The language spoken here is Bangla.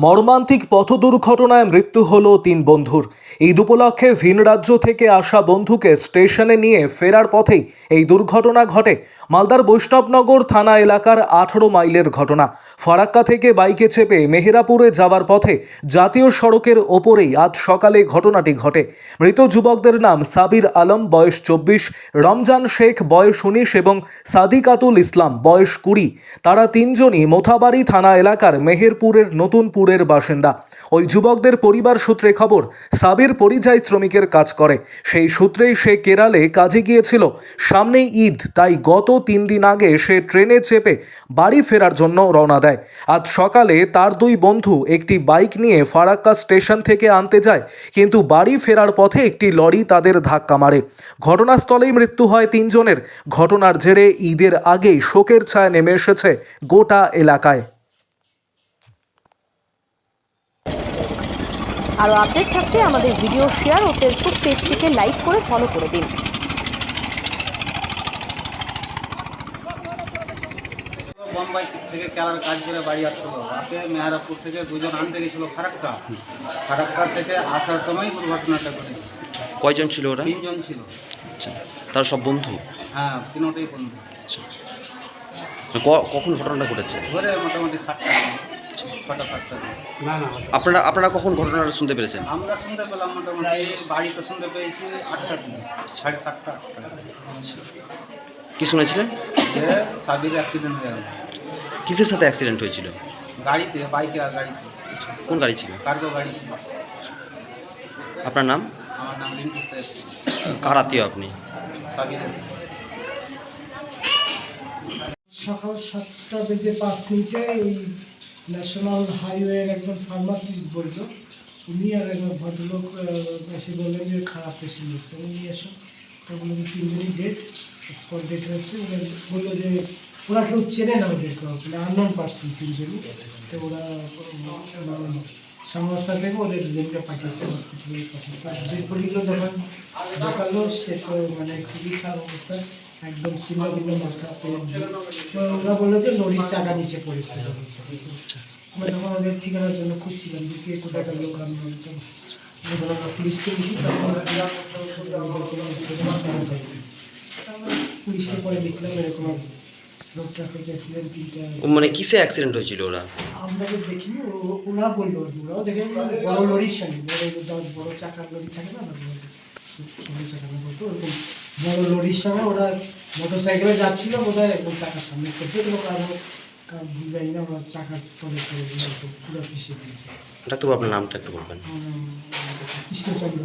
মর্মান্তিক পথ দুর্ঘটনায় মৃত্যু হল তিন বন্ধুর। ঈদ উপলক্ষে ভিন রাজ্য থেকে আসা বন্ধুকে স্টেশনে নিয়ে ফেরার পথেই এই দুর্ঘটনা ঘটে। মালদার বৈষ্ণবনগর থানা এলাকার আঠারো মাইলের ঘটনা। ফারাক্কা থেকে বাইকে চেপে মেহেরাপুরে যাওয়ার পথে জাতীয় সড়কের ওপরেই আজ সকালে ঘটনাটি ঘটে। মৃত যুবকদের নাম সাবির আলম, বয়স চব্বিশ, রমজান শেখ, বয়স উনিশ এবং সাদিকাতুল ইসলাম, বয়স কুড়ি। তারা তিনজনই মোথাবাড়ি থানা এলাকার মেহেরপুরের নতুনপুরের বাসিন্দা। ওই যুবকদের পরিবার সূত্রে খবর, সাবির পরিযায়ী শ্রমিকের কাজ করে। সেই সূত্রেই সে কেরালে কাজে গিয়েছিল। সামনেই ঈদ, তাই গত তিন দিন আগে সে ট্রেনে চেপে বাড়ি ফেরার জন্য রওনা দেয়। আজ সকালে তার দুই বন্ধু একটি বাইক নিয়ে ফারাক্কা স্টেশন থেকে আনতে যায়, কিন্তু বাড়ি ফেরার পথে একটি লরি তাদের ধাক্কা মারে। ঘটনাস্থলেই মৃত্যু হয় তিনজনের। ঘটনার জেরে ঈদের আগেই শোকের ছায়া নেমে এসেছে গোটা এলাকায়। আরও আপডেট থাকতে আমাদের ভিডিও শেয়ার ও ফেসবুক পেজটিকে লাইক করে ফলো করে দিন। বোম্বাই থেকে কেরার কাজ করে বাড়ি আসছিল। রাতে মেহারাপুর থেকে দুজন আনতে গেছিল ফারাক্কা। ফারাক্কা থেকে আসার সময় দুর্ঘটনাটা ঘটে কয়জন ছিল ওরা? তিনজন ছিল। আচ্ছা তারা সব বন্ধু? হ্যাঁ তিনটেই বন্ধু। আচ্ছা। কখন ঘটনাটা ঘটেছে? ধরে মোটামুটি সাতটা। ছটা সাতটা না না আপনারা আপনারা কখন ঘটনাটা শুনতে পেরেছেন? আমরা শুনতে পেলাম মোটামুটি বাড়িতে শুনতে পেয়েছি আটটার দিকে সাড়ে সাতটা আটটা। কি শুনেছিলেন? সাবির অ্যাক্সিডেন্ট হয়ে গেল। কিসের সাথে অ্যাক্সিডেন্ট হয়েছিল? গাড়িতে বাইকে আর গাড়িতে। কোন গাড়ি ছিল? কার্গো গাড়ি ছিল। আপনার নাম? আমার নাম রিঙ্কু শেখ কার আত্মীয় আপনি? সাবিরের সকাল সাতটা বেজে পাঁচ মিনিটে ওই ন্যাশনাল হাইওয়ের একজন ফার্মাসিস্ট বলল, উনি আর একজন ভদ্রলোক এসে বললেন যে খারাপ পেশেন্ট এসছে। উনি এসে। তো বলল যে তিনজনই ডেট স্পট ডেট হয়েছে। ওরা বলল যে, ওরা কেউ চেনে না ওদের কাউকে আননোন পার্সন তিনজনই। তো ওরা সংস্থা থেকে ওদের রেঞ্জে পাঠিয়েছে হসপিটালে পাঠিয়েছে। ডেড বডিগুলো যখন ঢোকালো, সে তো মানে খুবই খারাপ অবস্থা। একদম সিনেমা বিলো মাথা পেয়ে তো ওরা বলল যে লরির চাকা নিচে পড়েছে। আমরা তখন ওদের ঠিকানার জন্য খুঁজছিলাম যে কে কোথাকার লোক আমি বলতাম আমি বললাম পুলিশকে লিখি পুলিশকে পরে লিখলাম এরকম মানে কিসে অ্যাক্সিডেন্ট হয়েছিল ওরা? আমরা তো দেখিনি ও- ওরা বলল ওরাও দেখে বড় লরির সঙ্গে বড় বড় চাকার লরি থাকে না ছোটো চাকার বলতো ওরকম বড় লরির সঙ্গে ওরা মোটর সাইকেলে যাচ্ছিল বোধহয় একদম চাকার সামনে করছে তো আরও বুঝাই না ওরা চাকার পরে করে পুরো পিছিয়ে দিয়েছে ডাক্তারবাবু আপনার নামটা একটু বলবেন। কৃষ্ণচন্দ্র